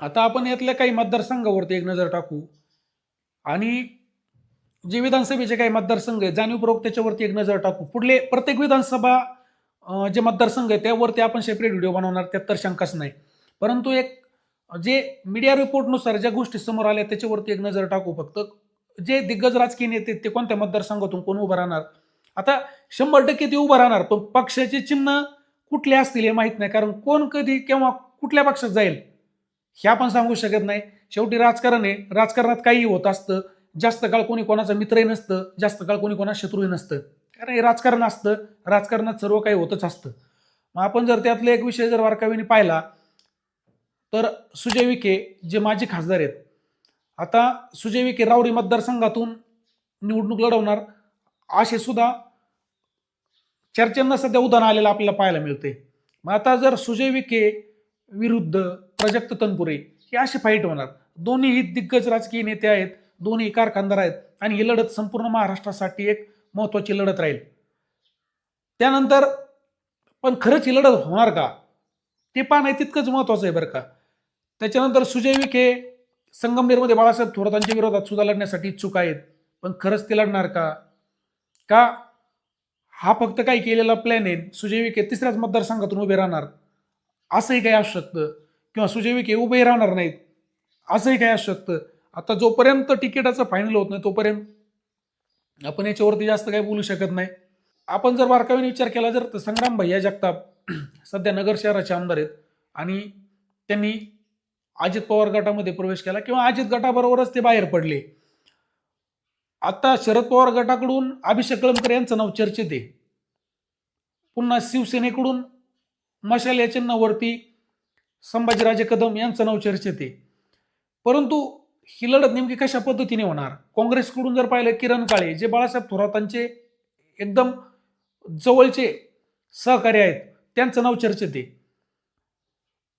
आता आपण यातल्या काही मतदारसंघावरती एक नजर टाकू. आणि जे विधानसभेचे काही मतदारसंघ आहेत जाणीवपूर्वक त्याच्यावरती एक नजर टाकू. पुढले प्रत्येक विधानसभा जे मतदारसंघ आहे त्यावरती आपण सेपरेट व्हिडिओ बनवणार त्यात तर शंकाच नाही. परंतु एक जे मीडिया रिपोर्टनुसार ज्या गोष्टी समोर आल्या त्याच्यावरती एक नजर टाकू फक्त. जे दिग्गज राजकीय नेते ते कोणत्या मतदारसंघातून कोण उभं राहणार? आता शंभर टक्के ते उभं राहणार पण पक्षाचे चिन्ह कुठले असतील हे माहीत नाही कारण कोण कधी केव्हा कुठल्या पक्षात जाईल हे आपण सांगू शकत नाही. शेवटी राजकारण आहे. राजकारणात काही होत असतं. जास्त काळ कोणी कोणाचा मित्रही नसतं. जास्त काळ कोणी कोणाचा शत्रूही नसतं. कारण हे राजकारण असतं. राजकारणात सर्व काही होतच असतं. मग आपण जर त्यातले एक विषय जर वारकावीने पाहिला तर सुजय विखे जे माजी खासदार आहेत. आता सुजय विखे रावरी मतदारसंघातून निवडणूक लढवणार असे सुद्धा चर्चांना सध्या उदाहरण आलेलं आपल्याला पाहायला मिळते मग आता जर सुजय विखे विरुद्ध प्रजक्त तनपुरे ही अशी फाईट होणार. दोन्ही दिग्गज राजकीय नेते आहेत दोन्ही कारखानदार आहेत आणि ही लढत संपूर्ण महाराष्ट्रासाठी एक महत्वाची लढत राहील. त्यानंतर पण खरंच ही लढत होणार का? ते पाहणं आहे तितकंच महत्वाचं आहे बरं का. त्याच्यानंतर सुजय विखे संगमनेरमध्ये बाळासाहेब थोरातांच्या विरोधात सुद्धा लढण्यासाठी इच्छुक आहेत. पण खरंच ते लढणार का? का? हा फक्त काही केलेला प्लॅन आहे. सुजय विखे तिसऱ्याच मतदारसंघातून उभे राहणार. असंही काही असू शकतं. किंवा सुजैविक विखे उभे राहणार नाहीत. असंही काही असू शकतं. आता जोपर्यंत तिकिटाचं फायनल होत नाही तोपर्यंत आपण याच्यावरती जास्त काही बोलू शकत नाही. आपण जर बारकाईने विचार केला जर तर संग्राम भैया जगताप सध्या नगर शहराचे आमदार आहेत. आणि त्यांनी अजित पवार गटामध्ये प्रवेश केला किंवा अजित गटाबरोबरच ते बाहेर पडले. आता शरद पवार गटाकडून अभिषेक कळमकर यांचं नाव चर्चेत आहे. पुन्हा शिवसेनेकडून मशाल या चिन्हावरती संभाजीराजे कदम यांचं नाव चर्चेत आहे. परंतु ही लढत नेमकी कशा पद्धतीने होणार? काँग्रेसकडून जर पाहिलं किरण काळे जे बाळासाहेब थोरातांचे एकदम जवळचे सहकारी आहेत त्यांचं नाव चर्चेत आहे.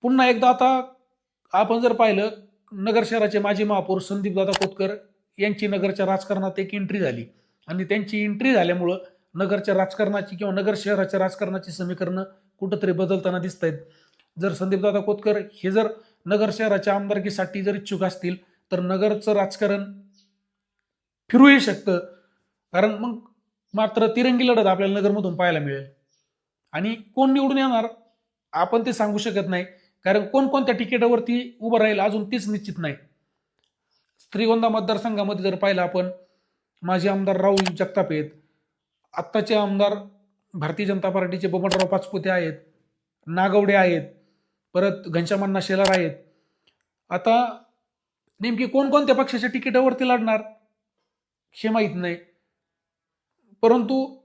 पुन्हा एकदा आता आपण जर पाहिलं नगर शहराचे माजी महापौर संदीपदादा कोतकर यांची नगरच्या राजकारणात एक एंट्री झाली. आणि त्यांची एंट्री झाल्यामुळं नगरच्या राजकारणाची किंवा नगर शहराच्या राजकारणाची समीकरणं कुठंतरी बदलताना दिसत आहेत जर संदीपदादा कोतकर हे जर नगर शहराच्या आमदारकीसाठी जर इच्छुक असतील तर नगरचं राजकारण फिरूही शकतं. कारण मग मात्र तिरंगी लढत आपल्याला नगरमधून पाहायला मिळेल. आणि कोण निवडून येणार आपण ते सांगू शकत नाही. कारण कोणकोणत्या तिकिटावरती उभं राहील अजून तेच निश्चित नाही. श्रीगोंदा मतदारसंघामध्ये जर पाहिलं आपण माजी आमदार राहुल जगताप आहेत. आत्ताचे आमदार भारतीय जनता पार्टीचे बबनराव पाचपुते आहेत. नागवडे आहेत. परत घनश्यामांना शेलार आहेत. आता नेमकी कोणकोणत्या पक्षाच्या तिकिटावरती लढणार? हे माहीत नाही. परंतु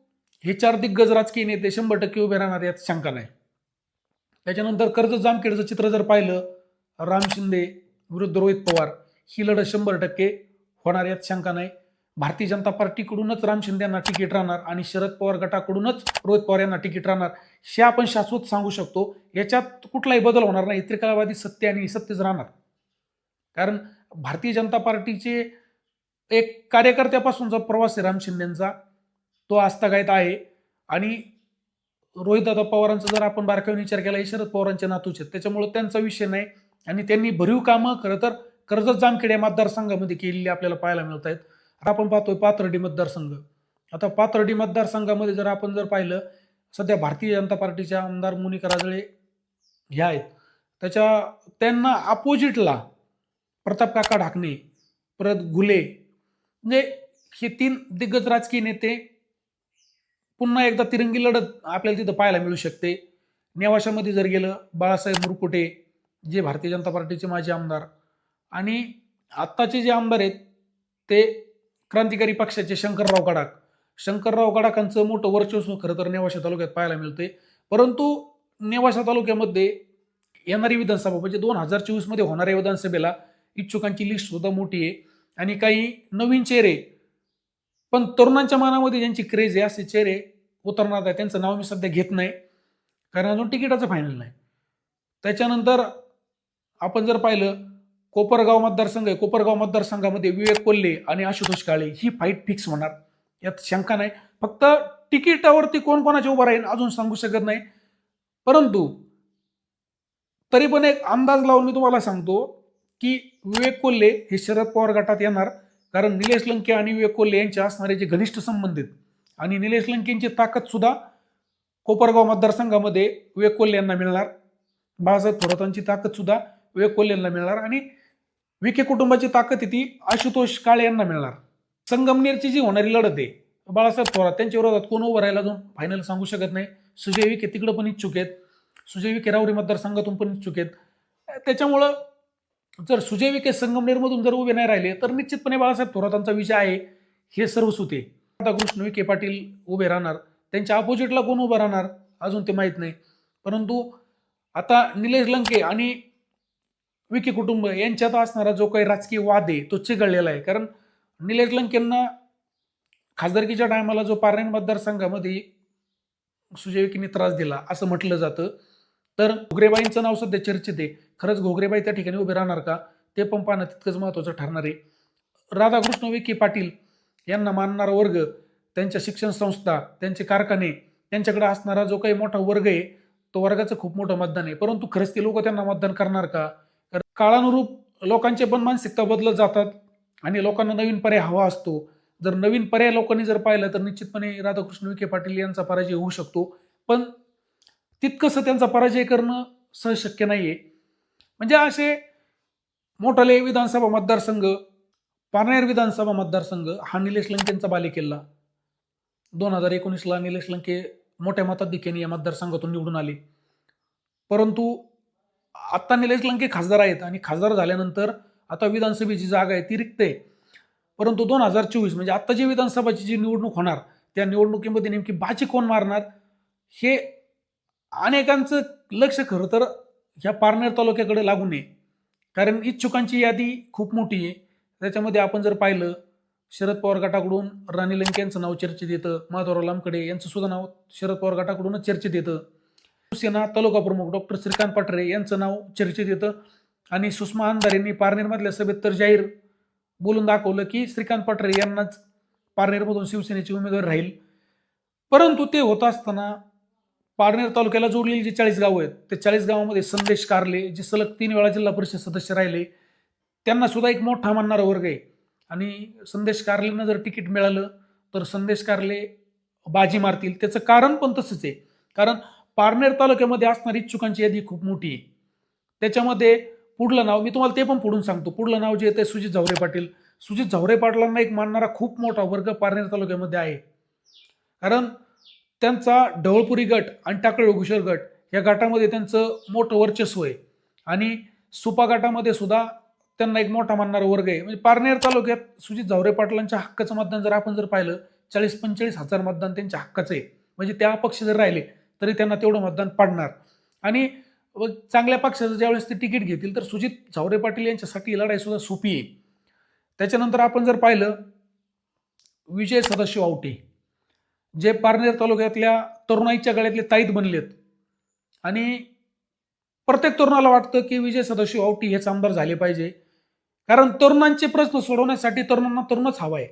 हे चार दिग्गज राजकीय नेते शंभर टक्के उभे राहणार यात शंका नाही. त्याच्यानंतर कर्ज जामखेडचं चित्र जर पाहिलं राम शिंदे विरुद्ध रोहित पवार ही लढत शंभर टक्के होणार यात शंका नाही. भारतीय जनता पार्टीकडूनच राम शिंदे यांना तिकीट राहणार आणि शरद पवार गटाकडूनच रोहित पवार यांना तिकीट राहणार हे आपण शाश्वत सांगू शकतो. याच्यात कुठलाही बदल होणार नाही. त्रिकालावादी सत्य आणि सत्यच राहणार. कारण भारतीय जनता पार्टीचे एक कार्यकर्त्यापासूनचा प्रवास आहे राम शिंदेचा तो आस्थागायत आहे. आणि रोहितदादा पवारांचा जर आपण बारकाईने विचार केला हे शरद पवारांचे नातूचे त्याच्यामुळे त्यांचा विषय नाही. आणि त्यांनी भरीव कामं खरं तर कर्जत जामखेड या मतदारसंघामध्ये केलेली आपल्याला पाहायला मिळत आहेत. आता आपण पाहतोय पाथर्डी मतदारसंघ. आता पाथर्डी मतदारसंघामध्ये जर आपण जर पाहिलं सध्या भारतीय जनता पार्टीच्या आमदार मुनिका राजळे ह्या आहेत. त्याच्या त्यांना अपोजिटला प्रताप काका ढाकणे परत घुले म्हणजे हे तीन दिग्गज राजकीय नेते पुन्हा एकदा तिरंगी लढत आपल्याला तिथं पाहायला मिळू शकते. नेवाशामध्ये जर गेलं बाळासाहेब मुरकुटे जे भारतीय जनता पार्टीचे माजी आमदार. आणि आत्ताचे जे आमदार आहेत ते क्रांतिकारी पक्षाचे शंकरराव गडाख. शंकरराव गडाखांचं मोठं वर्चस्व खरं तर नेवाशा तालुक्यात पाहायला मिळते परंतु नेवाशा तालुक्यामध्ये येणारी विधानसभा म्हणजे दोन हजार चोवीसमध्ये होणाऱ्या विधानसभेला इच्छुकांची लिस्ट सुद्धा मोठी आहे. आणि काही नवीन चेहरे पण तरुणांच्या मनामध्ये ज्यांची क्रेज आहे असे चेहरे उतरणार आहे त्यांचं नाव मी सध्या घेत नाही. कारण अजून तिकिटाचं फायनल नाही. त्याच्यानंतर आपण जर पाहिलं कोपरगाव मतदारसंघ आहे. कोपरगाव मतदारसंघामध्ये विवेक कोल्हे आणि आशुतोष काळे ही फाईट फिक्स होणार. यात शंका नाही. फक्त तिकिटावरती कोण कोणाचे उभं राहील अजून सांगू शकत नाही. परंतु तरी पण एक अंदाज लावून मी तुम्हाला सांगतो की विवेक कोल्हे हे शरद पवार गटात येणार. कारण निलेश लंके आणि विवेक कोल्हे यांचे असणारे जे घनिष्ठ संबंध आहेत आणि निलेश लंकेंची ताकद सुद्धा कोपरगाव मतदारसंघामध्ये विवेक कोल्हे यांना मिळणार. बाळासाहेब थोरातांची ताकद सुद्धा विवेक कोल्हे यांना मिळणार आणि विखे कुटुंबाची ताकद ती आशुतोष काळे यांना मिळणार. संगमनेरची जी होणारी लढत आहे बाळासाहेब थोरात त्यांच्या विरोधात कोण उभं राहिला अजून? फायनल सांगू शकत नाही. सुजय विखे तिकडं पण इच्छुक आहेत. सुजय विखे राऊरी मतदारसंघातून पण इच्छुक आहेत. त्याच्यामुळं जर सुजय विखे संगमनेरमधून जर उभे नाही राहिले तर निश्चितपणे बाळासाहेब थोरातांचा विषय आहे हे सर्व सुते. राधाकृष्ण विखे पाटील उभे राहणार. त्यांच्या अपोजिटला कोण उभं राहणार? अजून ते माहीत नाही. परंतु आता निलेश लंके आणि विखे कुटुंब यांच्यात असणारा जो काही राजकीय वाद आहे तो चिघळलेला आहे. कारण निलेश लंकेंना खासदारकीच्या टायमाला जो पारायण मतदारसंघामध्ये सुजय विखेंनी त्रास दिला असं म्हटलं जातं. तर घोगरेबाईंचं नाव सध्या चर्चेत आहे. खरंच घोगरेबाई त्या ठिकाणी उभे राहणार का? ते पण पाहणं तितकंच महत्त्वाचं ठरणार आहे. राधाकृष्ण विखे पाटील यांना मानणारा वर्ग त्यांच्या शिक्षण संस्था त्यांचे कारखाने त्यांच्याकडे असणारा जो काही मोठा वर्ग आहे तो वर्गाचं खूप मोठं मतदान आहे. परंतु खरंच ते लोक त्यांना मतदान करणार का? कारण काळानुरूप लोकांचे पण मानसिकता बदलत जातात आणि लोकांना नवीन पर्याय हवा असतो. जर नवीन पर्याय लोकांनी जर पाहिलं तर निश्चितपणे राधाकृष्ण विखे पाटील यांचा पराजय होऊ शकतो. पण तितकंसं त्यांचा पराजय करणं सहज शक्य नाही आहे म्हणजे असे मोठाले विधानसभा मतदारसंघ पारनेर विधानसभा मतदारसंघ हा निलेश लंकेंचा बालेकिल्ला. दोन हजार एकोणीसला निलेश लंके मोठ्या मताधिक्याने या मतदारसंघातून निवडून आले. परंतु आत्ता निलेश लंके खासदार आहेत आणि खासदार झाल्यानंतर आता विधानसभेची जागा आहे ती रिक्त आहे. परंतु दोन हजार चोवीस म्हणजे आत्ता जी विधानसभाची जी निवडणूक होणार त्या निवडणुकीमध्ये नेमकी बाची कोण मारणार हे अनेकांचं लक्ष खरं तर ह्या पारनेर तालुक्याकडे लागू नये. कारण इच्छुकांची यादी खूप मोठी आहे. त्याच्यामध्ये आपण जर पाहिलं शरद पवार गटाकडून राणी लंके यांचं नाव चर्चेत येतं माधवराव लामकडे यांचं सुद्धा नाव शरद पवार गटाकडूनच चर्चेत येतं. शिवसेना तालुका प्रमुख डॉक्टर श्रीकांत पाटरे यांचं नाव चर्चेत येतं. आणि सुषमा अंधार यांनी पारनेरमधल्या सभेत तर जाहीर बोलून दाखवलं की श्रीकांत पाटरे यांनाच पारनेरमधून शिवसेनेची उमेदवार राहील. परंतु ते होत असताना पारनेर तालुक्याला जोडलेली जी चाळीस गावं आहेत त्या चाळीस गावामध्ये संदेश कारले जे सलग तीन वेळा जिल्हा परिषद सदस्य राहिले त्यांना सुद्धा एक मोठा मानणारा वर्ग आहे. आणि संदेश कारलेनं जर तिकीट मिळालं तर संदेश कारले बाजी मारतील. त्याचं कारण पण तसंच आहे. कारण पारनेर तालुक्यामध्ये असणारी इच्छुकांची यादी खूप मोठी आहे. त्याच्यामध्ये पुढलं नाव मी तुम्हाला ते पण पुढून सांगतो. पुढलं नाव जे आहे ते सुजित झावरे पाटील. सुजित झावरे पाटलांना एक मानणारा खूप मोठा वर्ग पारनेर तालुक्यामध्ये आहे. कारण त्यांचा ढवळपुरी गट आणि टाकळ घुशर गट या गटामध्ये त्यांचं मोठं वर्चस्व आहे. आणि सुपा गटामध्ये सुद्धा त्यांना एक मोठा मानणारा वर्ग आहे. म्हणजे पारनेर तालुक्यात सुजित झावरे पाटलांच्या हक्काचं मतदान जर आपण जर पाहिलं चाळीस पंचेचाळीस हजार मतदान त्यांच्या हक्काचं आहे. म्हणजे त्या अपक्ष जर राहिले तरी त्यांना तेवढं मतदान पडणार. आणि व चांगल्या पक्षाचं ज्यावेळेस ते तिकीट घेतील तर सुजित झावरे पाटील यांच्यासाठी लढाईसुद्धा लढाई सुद्धा सोपी आहे. त्याच्यानंतर आपण जर पाहिलं विजय सदाशिव आवटे जे पारनेर तालुक्यातल्या तरुणाईच्या गळ्यातले ताईत बनलेत. आणि प्रत्येक तरुणाला वाटतं की विजय सदाशिव आवटी हेच आमदार झाले पाहिजे. कारण तरुणांचे प्रश्न सोडवण्यासाठी तरुणांना तरुणच हवा आहे.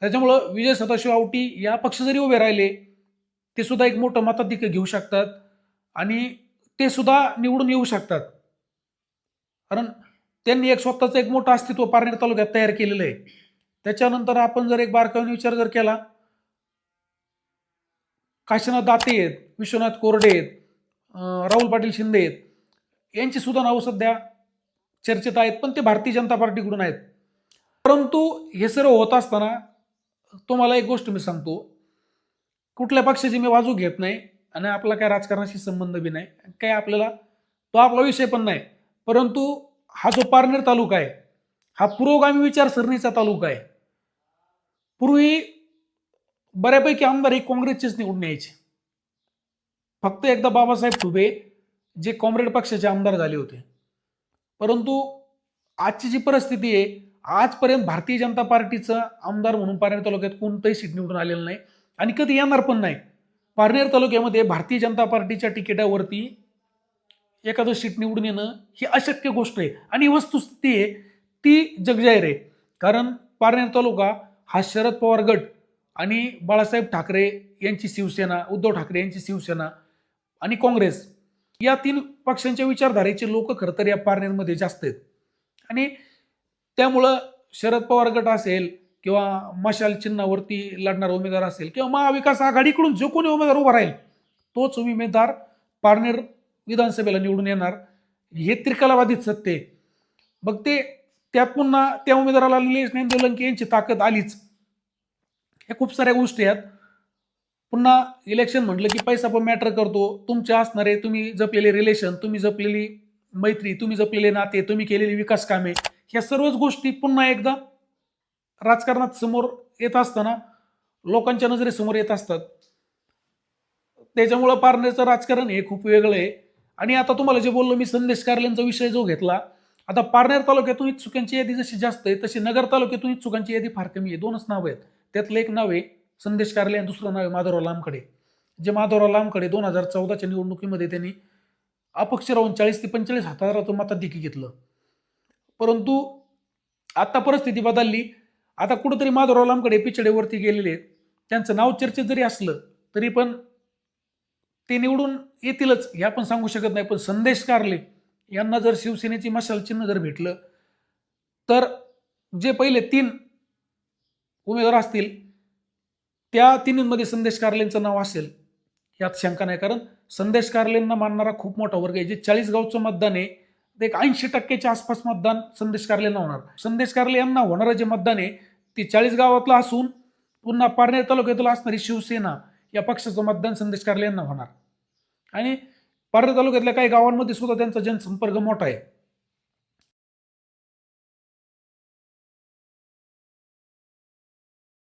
त्याच्यामुळं विजय सदाशिव आवटी या पक्ष जरी उभे राहिले ते सुद्धा एक मोठं मताधिक्य घेऊ शकतात आणि ते सुद्धा निवडून येऊ शकतात. कारण त्यांनी एक स्वतःचं एक मोठं अस्तित्व पारनेर तालुक्यात तयार केलेलं आहे. त्याच्यानंतर आपण जर एक बारकाईने विचार जर केला काशीनाथ दाते आहेत विश्वनाथ कोरडे आहेत राहुल पाटील शिंदे आहेत यांची सुद्धा नावं सध्या चर्चेत आहेत पण ते भारतीय जनता पार्टीकडून आहेत. परंतु हे सर्व होत असताना तुम्हाला एक गोष्ट मी सांगतो कुठल्या पक्षाची मी बाजू घेत नाही आणि आपला काय राजकारणाशी संबंध बी नाही काय आपल्याला तो आपला विषय पण नाही. परंतु हा जो पारनेर तालुका आहे हा पुरोगामी विचारसरणीचा तालुका आहे. पूर्वी बऱ्यापैकी आमदार हे काँग्रेसचेच निवडून यायचे. फक्त एकदा बाबासाहेब ठुबे जे कॉम्रेड पक्षाचे आमदार झाले होते. परंतु आजची जी परिस्थिती आहे आजपर्यंत भारतीय जनता पार्टीचं आमदार म्हणून पारनेर तालुक्यात कोणतंही सीट निवडून आलेलं नाही. आणि कधी येणार पण नाही. पारनेर तालुक्यामध्ये भारतीय जनता पार्टीच्या तिकिटावरती एखादं सीट निवडून येणं ही अशक्य गोष्ट आहे. आणि वस्तुस्थिती आहे ती जगजाहीर आहे. कारण पारनेर तालुका हा शरद पवार गट आणि बाळासाहेब ठाकरे यांची शिवसेना उद्धव ठाकरे यांची शिवसेना आणि काँग्रेस या तीन पक्षांच्या विचारधारेचे लोक खरं तर या पारनेरमध्ये जास्त आहेत. आणि त्यामुळं शरद पवार गट असेल किंवा मशाल चिन्हावरती लढणारा उमेदवार असेल किंवा महाविकास आघाडीकडून जो कोणी उमेदवार उभा राहील तोच उमेदवार पारनेर विधानसभेला निवडून येणार. हे त्रिकलावादित सत्य आहे. मग ते त्यात पुन्हा त्या उमेदवाराला निलेश ज्ञानदेव यांची ताकद आलीच. ह्या खूप साऱ्या गोष्टी आहेत. पुन्हा इलेक्शन म्हटलं की पैसा पण मॅटर करतो. तुमचे असणारे तुम्ही जपलेले रिलेशन तुम्ही जपलेली मैत्री तुम्ही जपलेले नाते तुम्ही केलेली विकास कामे ह्या सर्वच गोष्टी पुन्हा एकदा राजकारणात समोर येत असताना लोकांच्या नजरेसमोर येत असतात. त्याच्यामुळं पारनेरचं राजकारण हे खूप वेगळं आहे. आणि आता तुम्हाला जे बोललो मी संदेश कार्यालयांचा विषय जो घेतला आता पारनेर तालुक्यातून इच्छुकांची यादी जशी जास्त आहे तशी नगर तालुक्यातून इच्छुकांची यादी फार कमी आहे. दोनच नावं आहेत. त्यातलं एक नाव आहे संदेश कार्यालय आणि दुसरं नाव आहे माधवराव लांबकडे जे माधवराव लांबकडे दोन हजार चौदाच्या निवडणुकीमध्ये त्यांनी अपक्ष राहून चाळीस ते पंचेचाळीस हजाराचं मताधिकी घेतलं. परंतु आता परिस्थिती बदलली. आता कुठंतरी माधवराव लांबकडे पिछडेवरती गेलेले आहेत. त्यांचं नाव चर्चेत जरी असलं तरी पण ते निवडून येतीलच हे आपण सांगू शकत नाही. पण संदेश कारले यांना जर शिवसेनेची मशाल चिन्ह जर भेटलं तर जे पहिले तीन उमेदवार असतील त्या तिन्हींमध्ये संदेश कारलेंचं नाव असेल यात शंका नाही. कारण संदेश कारलेंना मानणारा खूप मोठा वर्ग आहे. जे चाळीस गावचं मतदान आहे ते एक ऐंशी टक्क्याच्या आसपास मतदान संदेश कारलेंना होणार. संदेश कारले यांना होणारं जे मतदान आहे की चाळीस गावातलं असून पुन्हा पारनेर तालुक्यातील असणारी शिवसेना या पक्षाचं मतदान संदेश कारले यांना होणार. आणि पारनेर तालुक्यातल्या काही गावांमध्ये सुद्धा त्यांचा जनसंपर्क मोठा आहे.